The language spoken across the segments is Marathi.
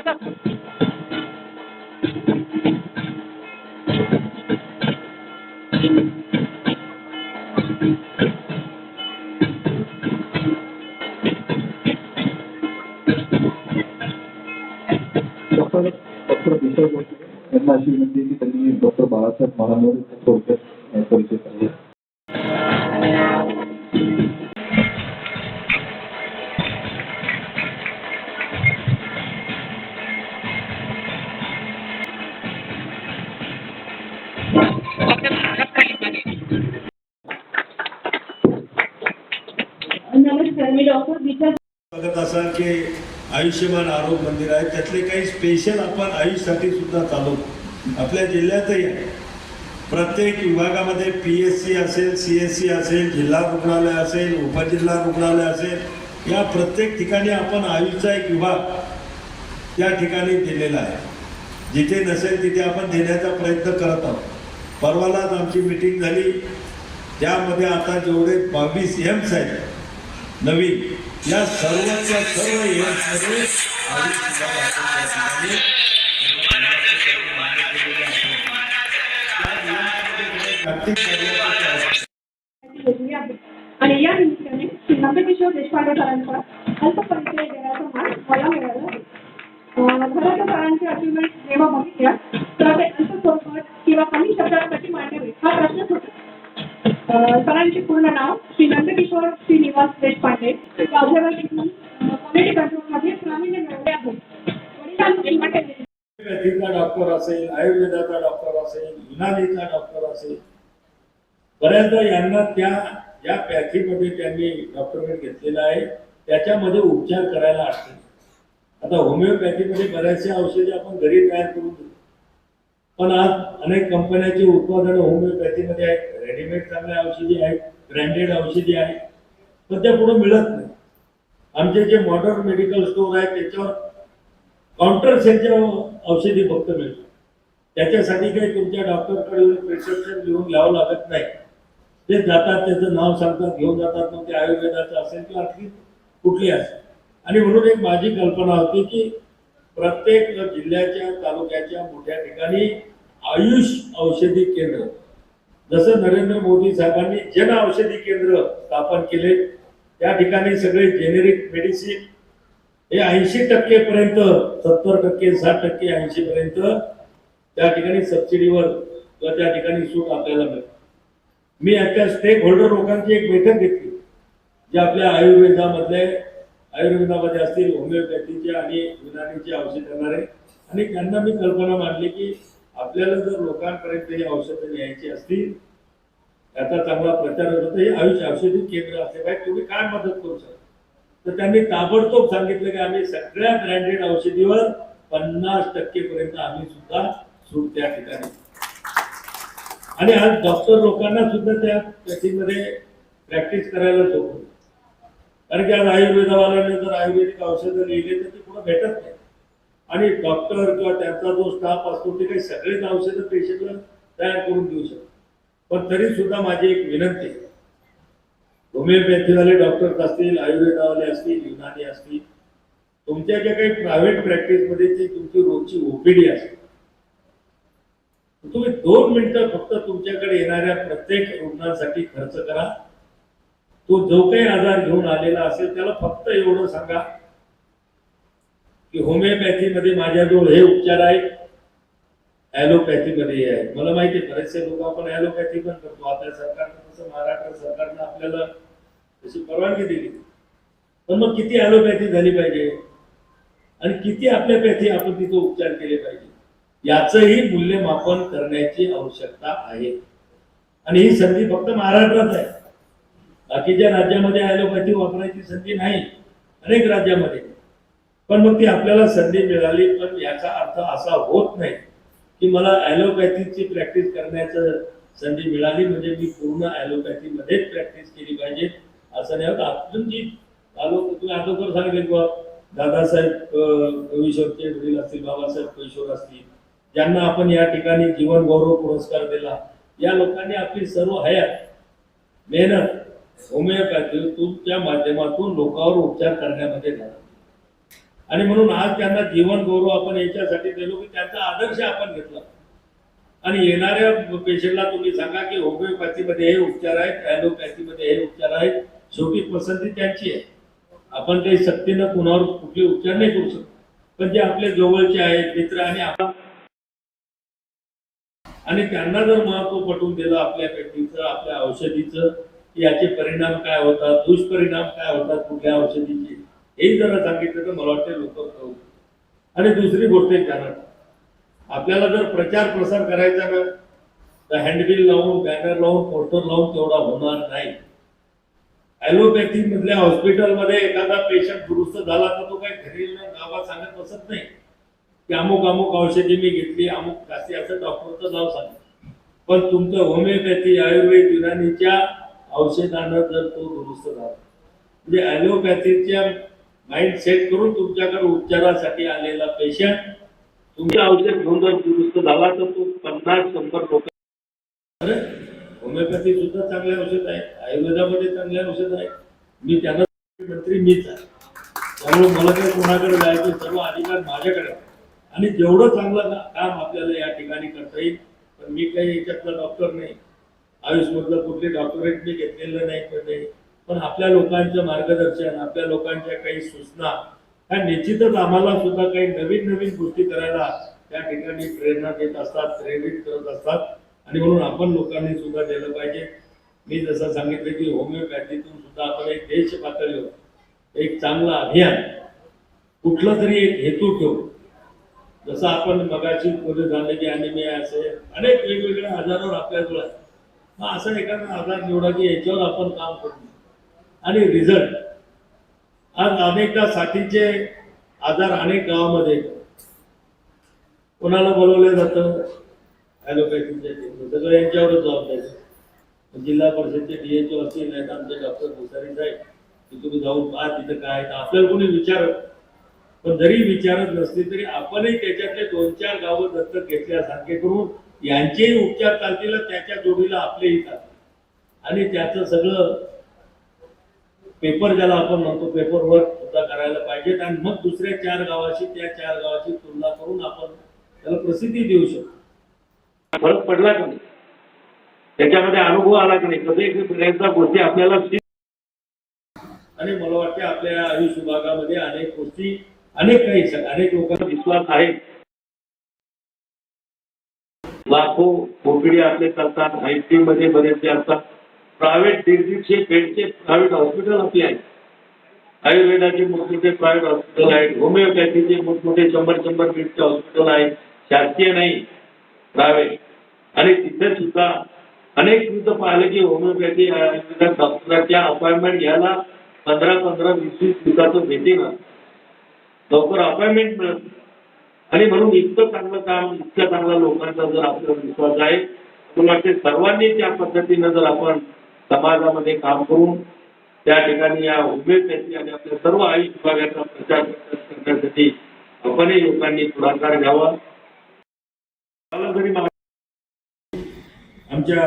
डॉक्टर आयुष्यमान आरोग्य मंदिर आहे त्यातले काही स्पेशल आपण आयुषसाठी सुद्धा चालवतो आपल्या जिल्ह्यातही आहे. प्रत्येक विभागामध्ये पी एस सी असेल सी एस सी असेल जिल्हा रुग्णालय असेल उपजिल्हा रुग्णालय असेल या प्रत्येक ठिकाणी आपण आयुषचा एक विभाग या ठिकाणी दिलेला आहे. जिथे नसेल तिथे आपण देण्याचा प्रयत्न करत आहोत. परवालाच आमची मिटिंग झाली. त्यामध्ये आता जेवढे बावीस एम्स आहेत नवीन या सर्वच्या सर्व आहे आणि या निमित्ताने नंदकिशोर देशपांडे सरांचा अल्प परिचय देण्याचा मान मला मिळाला. खरं सरांचे अचिव्हमेंट जेव्हा बघितल्या ते अल्प स्वरूपात किंवा कमी हा प्रश्नच होता. सरांचे पूर्ण नाव देशपांडे प्रावीण्य डॉक्टर असेल आयुर्वेदाचा डॉक्टर असेल युनानीचा डॉक्टर असेल बऱ्याचदा यांना त्या या पॅथीमध्ये त्यांनी डॉक्टरमेट घेतलेला आहे. त्याच्यामध्ये उपचार करायला अडचण आता होमिओपॅथीमध्ये बऱ्याचशा औषधे आपण घरी तयार करून देतो. पण आज अनेक कंपन्याची उत्पादनं होमिओपॅथीमध्ये आहेत. रेडीमेड चांगल्या औषधी आहेत. ब्रँडेड औषधी आहेत. पण त्या पुढे मिळत नाही. आमचे जे मॉडर्न मेडिकल स्टोर आहेत त्याच्यावर काउंटर सेलच्या औषधी फक्त मिळतात. त्याच्यासाठी काही तुमच्या डॉक्टरकडे प्रिस्क्रिप्शन लिहून घ्यावं लागत नाही. ते जातात त्याचं नाव सांगतात घेऊन जातात मग ते आयुर्वेदाचं असेल किंवा आणखी कुठली असेल. आणि म्हणून एक माझी कल्पना होती की प्रत्येक जिल्ह्याच्या तालुक्याच्या मोठ्या ठिकाणी आयुष औषधी केंद्र जसं नरेंद्र मोदी साहेबांनी जन औषधी केंद्र स्थापन केले त्या ठिकाणी सगळे जेनेरिक मेडिसिन हे ऐंशी टक्केपर्यंत सत्तर टक्के साठ टक्के ऐंशी पर्यंत त्या ठिकाणी सबसिडीवर किंवा त्या ठिकाणी सूट आपल्याला मिळते मी आता स्टेक होल्डर लोकांची एक बैठक घेतली जे आपल्या आयुर्वेदामधले आयुर्वेदामध्ये असतील होमिओपॅथीचे आणि युनानीचे औषध करणारे. आणि त्यांना मी कल्पना मांडली की आपल्याला जर लोकांपर्यंत ही औषधं न्यायची असतील याचा चांगला प्रचार होतो तर हे आयुष औषधी केंद्र असले पाहिजे तुम्ही काय मदत करू शकता? तर त्यांनी ताबडतोब सांगितलं की आम्ही सगळ्या ब्रँडेड औषधीवर पन्नास टक्केपर्यंत आम्ही सुद्धा सूट त्या ठिकाणी आणि आज डॉक्टर लोकांना सुद्धा त्या त्याच्यामध्ये प्रॅक्टिस करायला सोपवलं कारण की आज आयुर्वेदावाल्याने जर आयुर्वेदिक औषधं लिहिली तर ते पुढे भेटत नाही. आणि डॉक्टर किंवा त्यांचा जो स्टाफ असतो ते काही सगळेच औषधं पेशंटला तयार करून देऊ शकतात. पण तरी सुद्धा माझी एक विनंती आहे. होमिओपॅथीवाले डॉक्टर्स असतील आयुर्वेदावाले असतील युनानी असतील तुमच्या ज्या काही प्रायव्हेट प्रॅक्टिसमध्ये जी तुमची रोजची ओपीडी असते. तुम्ही दोन मिनिटं फक्त तुमच्याकडे येणाऱ्या प्रत्येक रुग्णांसाठी खर्च करा. तो जो काही आजार घेऊन आलेला असेल त्याला फक्त एवढं सांगा की होमिओपॅथीमध्ये माझ्याजवळ हे उपचार आहेत. ॲलोपॅथीमध्ये आहे मला माहिती आहे बरेचसे लोक आपण ॲलोपॅथी पण करतो. आपल्या सरकारनं तसं महाराष्ट्र सरकारनं आपल्याला तशी परवानगी दिली. पण मग किती ॲलोपॅथी झाली पाहिजे? आणि किती आपल्यापॅथी आपण तिथं उपचार केले पाहिजे? याचंही मूल्यमापन करण्याची आवश्यकता आहे. आणि ही संधी फक्त महाराष्ट्रात आहे. बाकीच्या राज्यामध्ये ॲलोपॅथी वापरायची संधी नाही. अनेक राज्यामध्ये. पण मग ती आपल्याला संधी मिळाली पण याचा अर्थ असा होत नाही की मला ॲलोपॅथीची प्रॅक्टिस करण्याचं संधी मिळाली म्हणजे मी पूर्ण ॲलोपॅथीमध्येच प्रॅक्टिस केली पाहिजे असं नाही होत. आपण जी आलो तुम्ही अगोदर सांगितले किंवा दादासाहेब कविश्वरचे वडील असतील बाबासाहेब कैशोर असतील ज्यांना आपण या ठिकाणी जीवन गौरव पुरस्कार दिला या लोकांनी आपली सर्व हयात मेहनत होमिओपॅथीतूनच्या माध्यमातून लोकांवर उपचार करण्यामध्ये झाला आणि म्हणून आज त्यांना जीवन गौरव आपण याच्यासाठी दिलो की त्यांचा आदर्श आपण घेतला. आणि येणाऱ्या पेशंटला तुम्ही सांगा की होमिओपॅथीमध्ये हे उपचार आहेत ॲलोपॅथीमध्ये हे उपचार आहेत. शेवटी पसंती त्यांची आहे. आपण काही सक्तीनं कुणावर कुठले उपचार नाही करू शकतो. पण जे आपले जवळचे आहेत मित्र आणि आपण आणि त्यांना जर महत्त्व पटवून दिलं आपल्या व्यक्तीचं आपल्या औषधीचं याचे परिणाम काय होतात? दुष्परिणाम काय होतात कुठल्या औषधीचे? हेही जरा सांगितलं तर मला वाटतं लोक आणि दुसरी गोष्ट एक ध्यानात आपल्याला जर प्रचार प्रसार करायचा ना तर हँडबिल लावून बॅनर लावून पोस्टर लावून तेवढा होणार नाही. ॲलोपॅथी मधल्या हॉस्पिटलमध्ये एखादा पेशंट दुरुस्त झाला तर तो काही घरी गावात सांगत बसत नाही. की अमुक अमुक औषधी मी घेतली अमुक जास्ती असं डॉक्टरचं नाव सांगत पण तुमचं होमिओपॅथी आयुर्वेद युनानीच्या औषधानं जर तो दुरुस्त झाला. म्हणजे ॲलोपॅथीच्या माइंड सेट करून तुमच्याकडे उपचारासाठी आलेला पेशंट तुम्ही औषध घेऊन जर दुरुस्त झाला तर तो पन्नास शंभर लोक होमिओपॅथी सुद्धा चांगले औषध आहे. आयुर्वेदामध्ये चांगले औषध आहे. मी त्यांना मंत्री मीच आहे. त्यामुळे मला काही कोणाकडे जायचं सर्व अधिकार माझ्याकडे आणि जेवढं चांगलं का- काम आपल्याला या ठिकाणी करता येईल पण मी काही याच्यातला डॉक्टर नाही. आयुषमधलं कुठले डॉक्टरेट मी घेतलेलं नाही पण नाही. पण आपल्या लोकांचं मार्गदर्शन आपल्या लोकांच्या काही सूचना ह्या निश्चितच आम्हाला सुद्धा काही नवीन नवीन गोष्टी करायला त्या ठिकाणी प्रेरणा देत असतात प्रेरित करत असतात. आणि म्हणून आपण लोकांनी सुद्धा दिलं पाहिजे. मी जसं सांगितलं की होमिओपॅथीतून सुद्धा आपण एक देश पातळीवर एक चांगलं अभियान कुठला तरी एक हेतू ठेवू जसं आपण मगाशी बोलत झालं की अनिमिया असेल अनेक वेगवेगळ्या आजारावर आपल्याजवळ आहे. मग असं एखादा आजार निवडा की याच्यावर आपण काम करू आणि रिझल्ट आज अनेकदा साथीचे आजार अनेक गावामध्ये कोणाला बोलवलं जातं? ॲलोपॅथीच्या टीम सगळं यांच्यावरच जबाबदारी जिल्हा परिषदचे ओ असतील नाही तर आमचे डॉक्टर भुसारी साहेब की तुम्ही जाऊन पहा तिथं काय तर आपल्याला कोणी विचारत? पण जरी विचारत नसली तरी आपणही त्याच्यातले दोन चार गावं दत्तक घेतल्यासारखे करून यांचेही उपचार चालतील त्याच्या जोडीला आपलेही चालतील. आणि त्याचं सगळं पेपर ज्याला आपण म्हणतो पेपर वर्क सुद्धा करायला पाहिजेत आणि मग दुसऱ्या चार गावाशी त्या चार गावाची तुलना करून आपण त्याला प्रसिद्धी देऊ शकतो. फरक पडला का नाही? त्याच्यामध्ये अनुभव आला की नाही? कधी बऱ्याचदा गोष्टी आपल्याला आणि मला वाटते आपल्या आयुष विभागामध्ये अनेक गोष्टी अनेक काही अनेक लोकांचा विश्वास आहे. लाखो ओपीडी आपले चालतात आयटी मध्ये बरेचसे असतात. प्रायव्हेट दीड दीडशे बेडचे प्रायव्हेट हॉस्पिटल आपले आहेत. आयुर्वेदाचे मोठमोठे प्रायव्हेट हॉस्पिटल आहेत. होमिओपॅथीचे मोठमोठे शंभर शंभर बेडचे हॉस्पिटल आहेत. शासकीय नाही प्रायव्हेट. आणि तिथे सुद्धा अनेक तुमचं पाहिलं की होमिओपॅथी आयुर्वेदात डॉक्टरांच्या अपॉइंटमेंट घ्यायला पंधरा पंधरा वीस वीस दिवसाचं भेटे ना लवकर अपॉइंटमेंट मिळत आणि म्हणून इतकं चांगलं काम इतक्या चांगलं लोकांचा जर आपला विश्वास आहे मला वाटते सर्वांनी त्या पद्धतीनं जर आपण समाजामध्ये काम करून त्या ठिकाणी या होमिओपॅथी आणि आपल्या सर्व आयुष विभागाचा प्रचार करण्यासाठी आपणही लोकांनी पुढाकार घ्यावा. आमच्या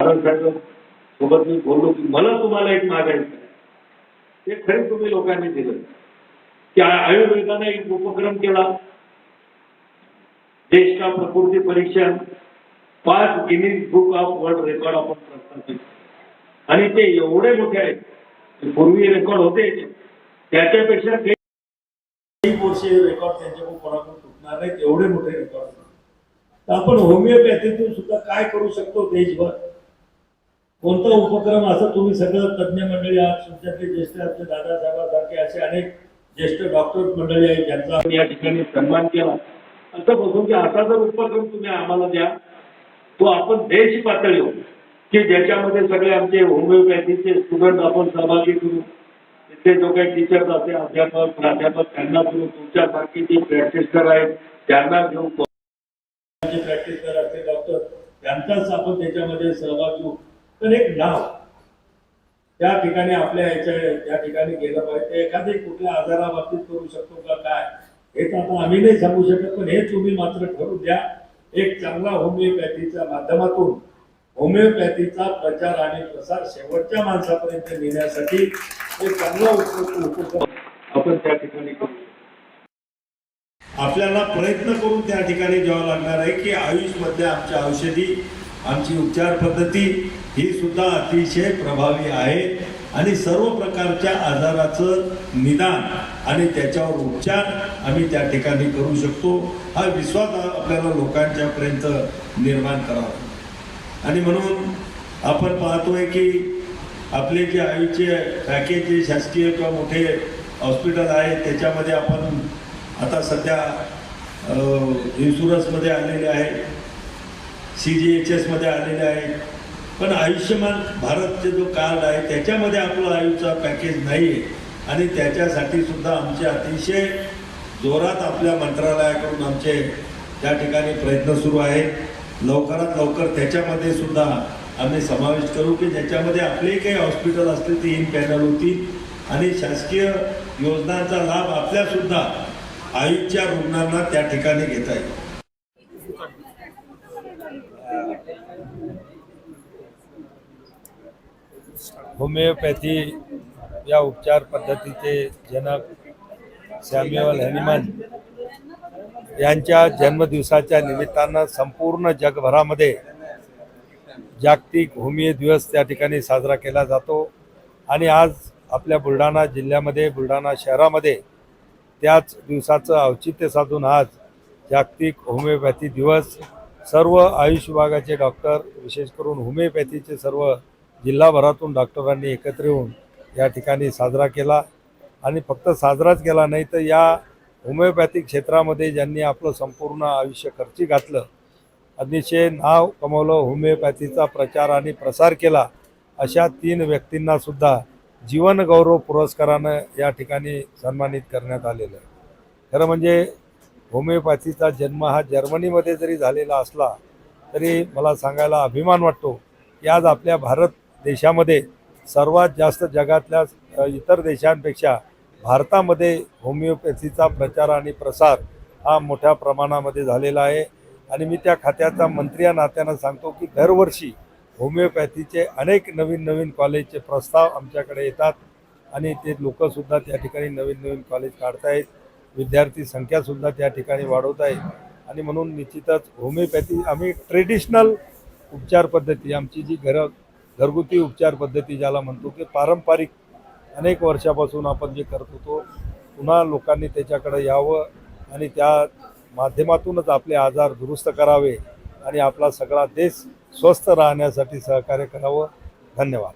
भारत सरकार सोबत मी बोललो की मला तुम्हाला एक मागायचं ते खरे तुम्ही लोकांनी दिलं. की आयुर्वेदाने एक उपक्रम केला. देश का प्रकृती परीक्षण. पाच Guinness book of world record आपण प्रस्थापित आणि ते एवढे मोठे आहेत ते पूर्वी रेकॉर्ड होते. त्याच्यापेक्षा काही वर्षे रेकॉर्ड त्यांच्याकडून कोणाकडून तुटणार नाहीत एवढे मोठे रेकॉर्ड तर आपण होमिओपॅथीतून सुद्धा काय करू शकतो देशभर? कोणता उपक्रम असं तुम्ही सगळं तज्ज्ञ मंडळी आहात तुमच्यातले ज्येष्ठ आपले दादासाहेबांसारखे असे अनेक ज्येष्ठ डॉक्टर मंडळी आहेत ज्यांचा आपण या ठिकाणी सन्मान केला. असं बघून की असा जर उपक्रम तुम्ही आम्हाला द्या तो आपण देश पातळीवर की ज्याच्यामध्ये सगळे आमचे होमिओपॅथीचे स्टुडंट आपण सहभागी करू. तिथे जो काही टीचर्स असे अध्यापक प्राध्यापक त्यांना करू. तुमच्यासारखी जे प्रॅक्टिसर आहेत त्यांना घेऊन प्रॅक्टिस असते डॉक्टर त्यांचाच आपण त्याच्यामध्ये सहभाग घेऊ. तर एक नाव त्या ठिकाणी आपल्या याच्या त्या ठिकाणी गेलं पाहिजे. एखादे कुठल्या आजाराबाबतीत करू शकतो का काय? हे तर आता आम्ही नाही सांगू शकत पण हे तुम्ही मात्र ठरू द्या. एक चांगला होमिओपॅथीच्या माध्यमातून होमिओपॅथीचा प्रचार आणि प्रसार शेवटच्या माणसापर्यंत नेण्यासाठी एक चांगला उपक्रम आपण त्या ठिकाणी करू. आपल्याला प्रयत्न करून त्या ठिकाणी जेव्हा लागणार आहे की आयुषमधल्या आमच्या औषधी आमची उपचार पद्धती ही सुद्धा अतिशय प्रभावी आहे आणि सर्व प्रकारच्या आजाराचं निदान आणि त्याच्यावर उपचार आम्ही त्या ठिकाणी करू शकतो. हा विश्वास आपल्याला लोकांच्या पर्यंत निर्माण करावा. आणि म्हणून आपण पाहतोय की आपले जे आयुचे पॅकेज जे शासकीय किंवा मोठे हॉस्पिटल आहे त्याच्यामध्ये आपण आता सध्या इन्शुरन्समध्ये आलेले आहे सी जी एच एसमध्ये आलेले आहे. पण आयुष्यमान भारतचे जो कार्ड आहे त्याच्यामध्ये आपलं आयुचा पॅकेज नाही आहे आणि त्याच्यासाठी सुद्धा आमचे अतिशय जोरात आपल्या मंत्रालयाकडून आमचे त्या ठिकाणी प्रयत्न सुरू आहेत. लवकरात लवकर त्याच्यामध्ये सुद्धा आम्ही समावेश करू की ज्याच्यामध्ये आपले काही हॉस्पिटल असतील ते इन पॅनल होतील आणि शासकीय योजनांचा लाभ आपल्यासुद्धा आईच्या रुग्णांना त्या ठिकाणी घेता येईल. होमिओपॅथी या उपचार पद्धतीचे जनक सॅम्युअल हॅनिमन यांच्या जन्मदिवसाच्या निमित्तानं संपूर्ण जगभरामध्ये जागतिक होमिओ दिवस त्या ठिकाणी साजरा केला जातो. आणि आज आपल्या बुलढाणा जिल्ह्यामध्ये बुलढाणा शहरामध्ये त्याच दिवसाचं औचित्य साधून आज जागतिक होमिओपॅथी दिवस सर्व आयुष विभागाचे डॉक्टर विशेष करून होमिओपॅथीचे सर्व जिल्हाभरातून डॉक्टरांनी एकत्र येऊन या ठिकाणी साजरा केला. आणि फक्त साजराच केला नाही तर या होमिओपॅथिक क्षेत्रामध्ये ज्यांनी आपलं संपूर्ण आयुष्य खर्ची घातलं अतिशय नाव कमवलं होमिओपॅथीचा प्रचार आणि प्रसार केला अशा तीन व्यक्तींना सुद्धा जीवनगौरव पुरस्कारानं या ठिकाणी सन्मानित करण्यात आलेलं आहे. खरं म्हणजे होमिओपॅथीचा जन्म हा जर्मनीमध्ये जरी झालेला असला तरी मला सांगायला अभिमान वाटतो की आज आपल्या भारत देशामध्ये सर्वात जास्त जगातल्या इतर देशांपेक्षा भारतामध्ये होमिओपॅथीचा प्रचार आणि प्रसार हा मोठ्या प्रमाणामध्ये झालेला आहे. आणि मी त्या खात्याचा मंत्री या नात्यानं सांगतो की दरवर्षी होमिओपॅथीचे अनेक नवीन नवीन कॉलेजचे प्रस्ताव आमच्याकडे येतात. आणि ते लोकंसुद्धा त्या ठिकाणी नवीन नवीन कॉलेज काढतायत. विद्यार्थी संख्यासुद्धा त्या ठिकाणी वाढवत आहे आणि म्हणून निश्चितच होमिओपॅथी आम्ही ट्रेडिशनल उपचार पद्धती आमची जी घर घरगुती उपचार पद्धती ज्याला म्हणतो की पारंपरिक अनेक वर्षापासून आपण जे करत होतो पुन्हा लोकांनी त्याच्याकडे यावं आणि त्या माध्यमातूनच आपले आजार दुरुस्त करावे आणि आपला सगळा देश स्वस्थ राहण्यासाठी सहकार्य करावं. धन्यवाद.